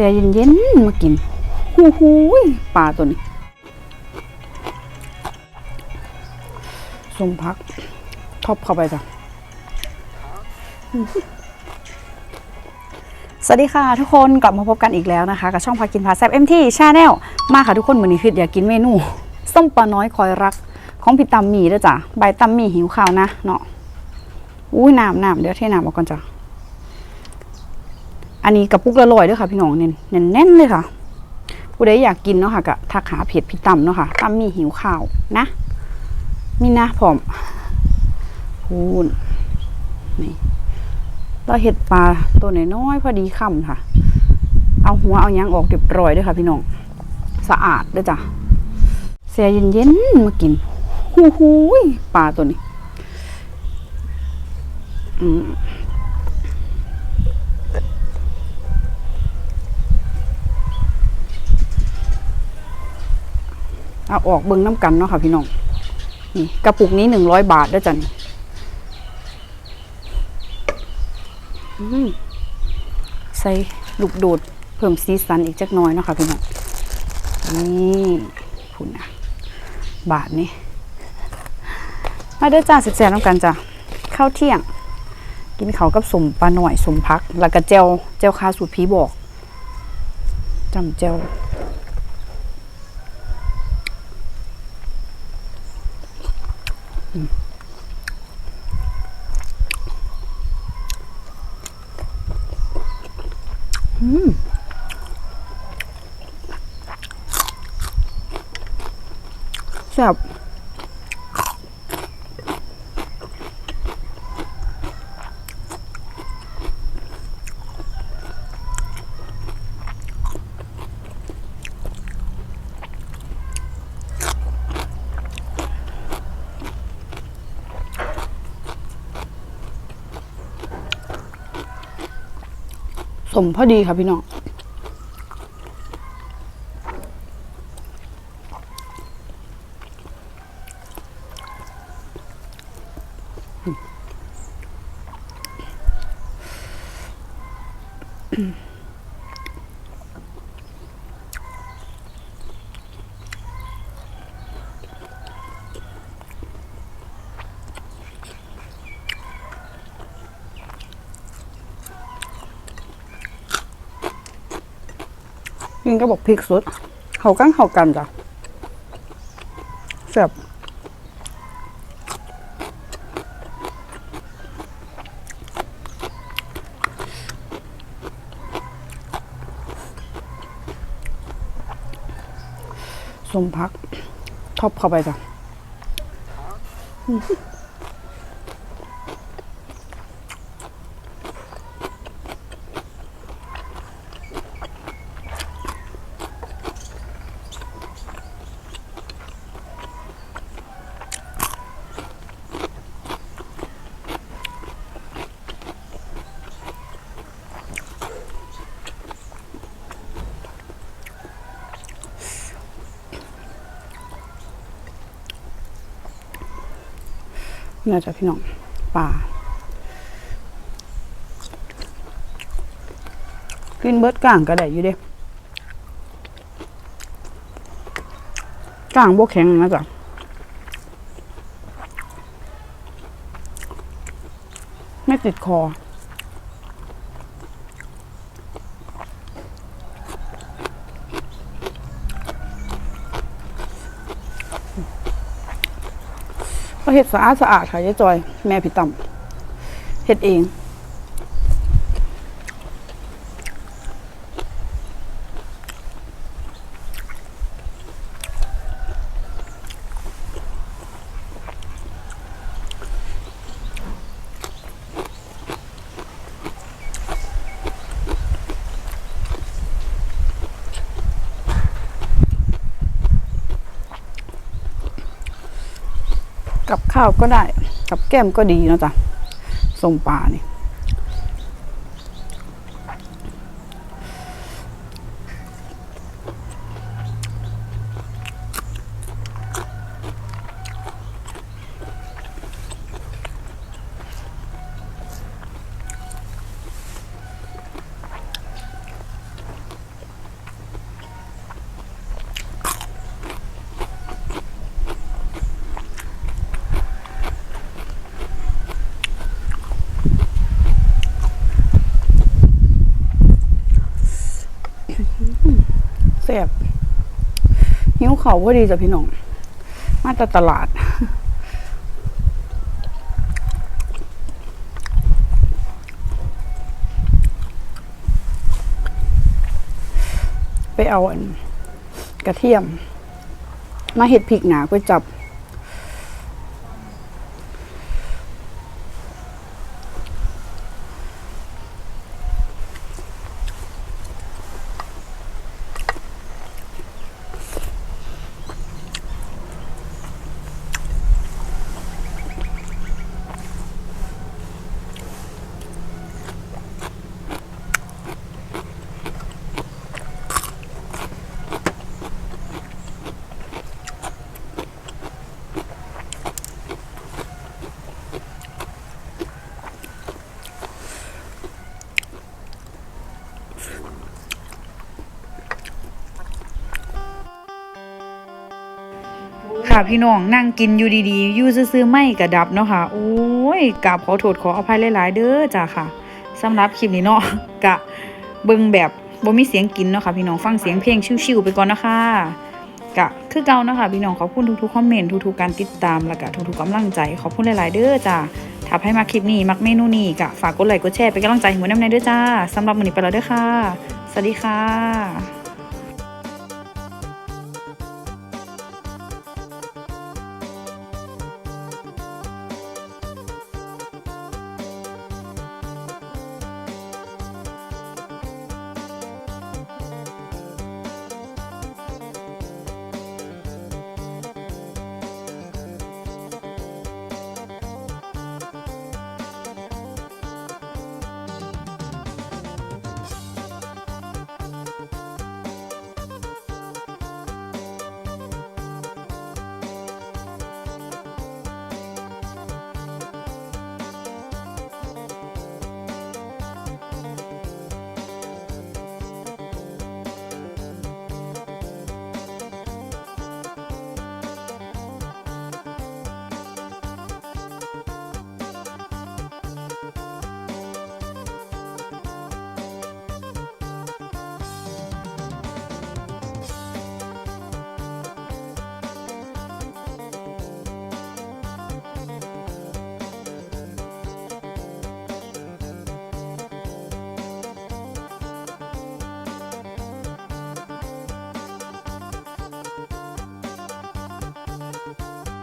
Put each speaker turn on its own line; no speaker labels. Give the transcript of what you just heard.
สียเย็นๆมากินหูหูยปลาตัวนี้สมพักท็อปเข้าไปจ้ะสวัสดีค่ะทุกคนกลับมาพบกันอีกแล้วนะคะ กับช่องพากินพาแซบเอ็มทีชาแนลมาค่ะทุกคนเหมือนนี้คืออยากกินเมนู ส้มปลาน้อยคอยรัก ของพี่ตำมีด้อจ้ะใบตำมีหิวข้าวนะเนาะอุ้ยน้ำน้ำเดี๋ยวเทน้ำออกก่อนจ้ะ อันนี้กระปุกละร้อยด้วยค่ะ พี่น้องเน้นเน้นแน่นเลยค่ะผู้ใดอยากกินเนาะค่ะก็ทักหาเพจพี่ตำเนาะค่ะตำหมีหิวข้าวนะ มีนะผมพูนนี่เราเห็ดปลาตัวน้อยๆพอดีคำค่ะ เอาหัวเอายังออกเรียบร้อยด้วยค่ะ พี่น้องสะอาดด้วยจ้ะเสียเย็นๆมากินหูหูยปลาตัวนี้ เอาออกเบิ้งน้ำกันเนาะค่ะพี่น้องนี่กระปุกนี้หนึ่งร้อยบาทด้วยจ้ะนี่อืมใส่ลูกโดดเพิ่มสีสันอีกจักน้อยเนาะค่ะพี่น้องนี่พุ่นะบาทนี้มาด้อจ้าสิบแสนน้ำกันจ้ะข้าวเที่ยง กินเขากับสมปลาหน่อยสมพัก แล้วก็เจลเจลคาสูตรผีบอกจำเจล แซ่บ มพอดีค่ะพี่น้อง กินก็บอกพริกสดเขากั้งเขากันจ้ะแซ่บสมพักท็อปเข้าไปจ้ะ น่าจะพี่น้องป่ากินเบิดก่างก็ได้อยู่เด้ก่างบวแข็งนะจ๊ะไม่ติดคอ ก็เห็ดสะอาดสะอาดค่ะยายจอย แม่พี่ต่ำเห็ดเอง กับข้าวก็ได้ กับแก้มก็ดีเนะจ๊ะส้มปลานี่ อ แซ่บหิว เขาพอดีจ้ะพี่น้อง มาจากตลาด ไปเอาอันกระเทียม มาเห็ดพริกหนาก๋วยจับ ค่ะพี่น้องนั่งกินอยู่ดีๆอยู่ซื่อๆไม่กระดับเนาะค่ะ โอ้ยกราบขอโทษขออภัยหลายๆ เด้อจ้าค่ะสำหรับคลิปนี้เนาะกะเบิ่งแบบบ่มีเสียงกินเนาะค่ะพี่น้องฟังเสียงเพลงชิวๆไปก่อนนะคะกะคือเก่าเนาะค่ะพี่น้องขอบคุณทุกๆคอมเมนต์ทุกๆการติดตามแล้วก็ทุกๆกำลังใจขอบคุณหลายๆเด้อจ้าถ้าให้มาคลิปนี้มักเมนูนี้กะฝากกดไลค์กดแชร์เป็นกำลังใจให้หมูน้ำในเด้อจ้าสำหรับมื้อนี้ไปแล้วเด้อค่ะ สวัสดีค่ะ